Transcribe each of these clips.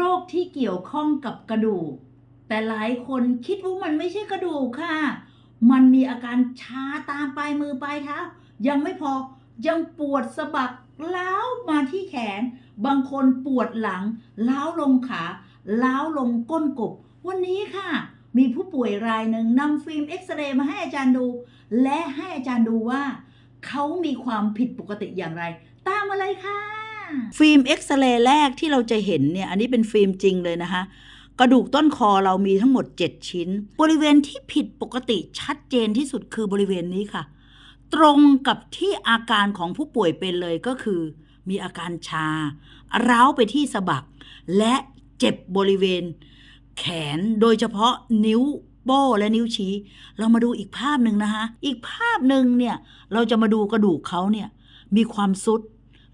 รคที่เกี่ยวข้องกับกระดูก แต่หลายคนคิดว่ามันไม่ใช่กระดูกค่ะ มันมีอาการชาตามปลายมือปลายเท้า ยังไม่พอยังปวดสะบักล้าวมาที่แขน บางคนปวดหลังล้าวลงขาล้าวลงก้นกบ วันนี้ค่ะ มีผู้ป่วยรายหนึ่งนำฟิล์มเอ็กซเรย์มาให้อาจารย์ดู และให้อาจารย์ดูว่า เขามีความผิดปกติอย่างไร ตามมาเลยค่ะ ฟิล์มเอ็กซเรย์แรกที่เราจะเห็นเนี่ย อันนี้เป็นฟิล์มจริงเลยนะคะ กระดูกต้นคอเรามีทั้งหมด 7 ชิ้น บริเวณที่ผิดปกติชัดเจนที่สุดคือบริเวณนี้ค่ะ ตรงกับที่อาการของผู้ป่วยเป็นเลยก็คือ มีอาการชา ร้าวไปที่สะบัก และเจ็บบริเวณ แขนโดยเฉพาะนิ้วโป้และนิ้วชี้ เรามาดูอีกภาพหนึ่งนะคะ อีกภาพหนึ่งเนี่ย เราจะมาดูกระดูกเขาเนี่ย มีความซุด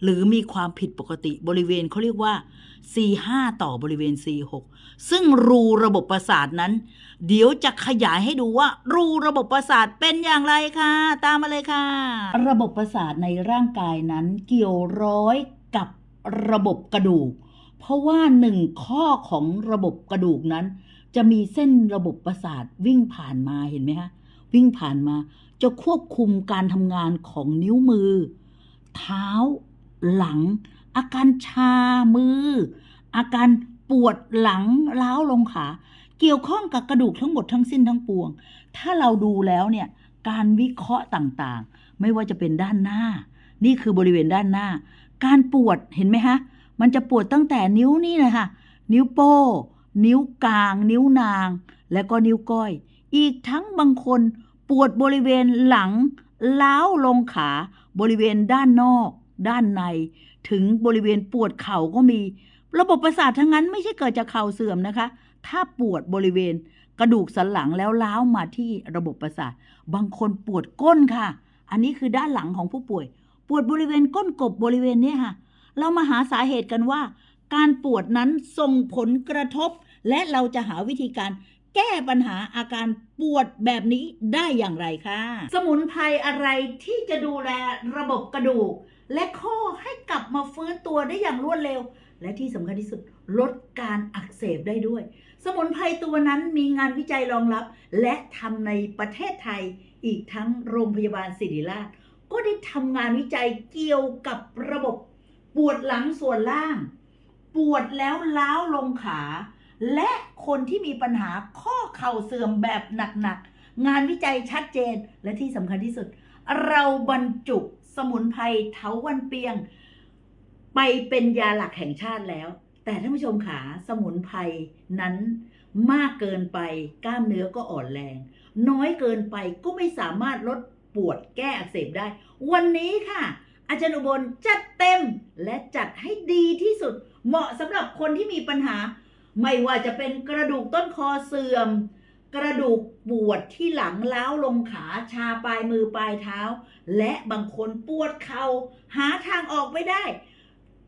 หรือมีความผิดปกติบริเวณเขาเรียกว่า C5 ต่อบริเวณ C6 ซึ่งรูระบบประสาทนั้น เดี๋ยวจะขยายให้ดูว่า รูระบบประสาทเป็นอย่างไรค่ะตามมาเลยค่ะ ระบบประสาทในร่างกายนั้นเกี่ยวร้อยกับระบบกระดูก เพราะว่าหนึ่งข้อของระบบกระดูกนั้น จะมีเส้นระบบประสาทวิ่งผ่านมาเห็นไหมคะวิ่งผ่านมาจะควบคุมการทำงานของนิ้วมือ เท้า หลัง อาการชามือ อาการปวดหลังล้าวลงขาเกี่ยวข้องกับกระดูกทั้งหมดทั้งสิ้นทั้งปวง ถ้าเราดูแล้วเนี่ยการวิเคราะห์ต่างๆ ไม่ว่าจะเป็นด้านหน้า นี่คือบริเวณด้านหน้า การปวดเห็นไหมคะมันจะปวดตั้งแต่นิ้วนี่เลยค่ะนิ้วโป้ นิ้วกลาง นิ้วนาง และก็นิ้วก้อย อีกทั้งบางคนปวดบริเวณหลังล้าวลงขาบริเวณด้านนอก ด้านใน ถึงบริเวณปวดเข่าก็มี ระบบประสาททั้งนั้นไม่ใช่เกิดจากเข่าเสื่อมนะคะ ถ้าปวดบริเวณกระดูกสันหลังแล้วล้าวมาที่ระบบประสาท บางคนปวดก้นค่ะ อันนี้คือด้านหลังของผู้ป่วย ปวดบริเวณก้นกบบริเวณนี้ค่ะ เรามาหาสาเหตุกันว่า การปวดนั้นส่งผลกระทบ และเราจะหาวิธีการ แก้ปัญหาอาการปวดแบบนี้ได้อย่างไรคะ สมุนไพรอะไรที่จะดูแลระบบกระดูก และข้อให้กลับมาฟื้นตัวได้อย่างรวดเร็ว และที่สำคัญที่สุดลดการอักเสบได้ด้วย สมุนไพรตัวนั้นมีงานวิจัยรองรับ และทำในประเทศไทยอีกทั้งโรงพยาบาลศิริราช ก็ได้ทำงานวิจัยเกี่ยวกับระบบปวดหลังส่วนล่าง ปวดแล้วล้าวลงขา และคนที่มีปัญหาข้อ เข่าเสื่อมแบบหนักๆ งานวิจัยชัดเจนและที่สำคัญที่สุด เราบรรจุสมุนไพรเถาวันเปียง ไปเป็นยาหลักแห่งชาติแล้ว แต่ท่านผู้ชมขาสมุนไพรนั้นมากเกินไปกล้ามเนื้อก็อ่อนแรง น้อยเกินไปก็ไม่สามารถลดปวดแก้อักเสบได้ วันนี้ค่ะ อาจารย์อุบลจัดเต็มและจัดให้ดีที่สุด เหมาะสำหรับคนที่มีปัญหา ไม่ว่าจะเป็นกระดูกต้นคอเสื่อม กระดูกปวดที่หลังล้าวลงขาชาปลายมือปลายเท้า และบางคนปวดเขา่าหาทางออกไม่ได้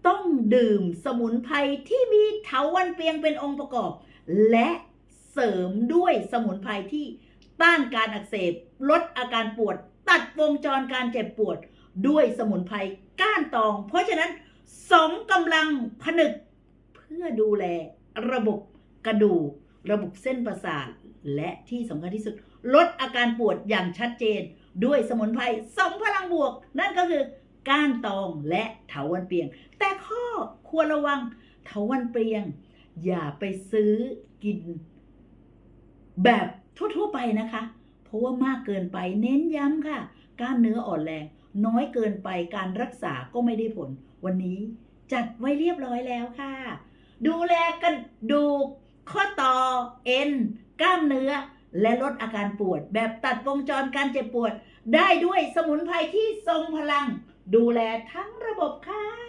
ต้องดื่มสมุนไพรที่มีเถาวันเปียงเป็นองค์ประกอบ และเสริมด้วยสมุนไพรที่ต้านการอักเสบ ลดอาการปวด ตัดวงจรการเจ็บปวด ด้วยสมุนไพรก้านตอง เพราะฉะนั้นสองกำลังผนึกเพื่อดูแล ระบบกระดูก ระบบเส้นประสาท และที่สำคัญที่สุด ลดอาการปวดอย่างชัดเจน ด้วยสมุนไพรสองพลังบวก นั่นก็คือก้านตองและเถาวันเปียง แต่ข้อควรระวังเถาวันเปียง อย่าไปซื้อกิน แบบทั่วๆไปนะคะ เพราะว่ามากเกินไปเน้นย้ำค่ะกล้ามเนื้ออ่อนแรง น้อยเกินไปการรักษาก็ไม่ได้ผล วันนี้จัดไว้เรียบร้อยแล้วค่ะ ดูแลกระดูก ข้อต่อเอ็น กล้ามเนื้อ และลดอาการปวด แบบตัดวงจรการเจ็บปวด ได้ด้วยสมุนไพรที่ทรงพลัง ดูแลทั้งระบบค่ะ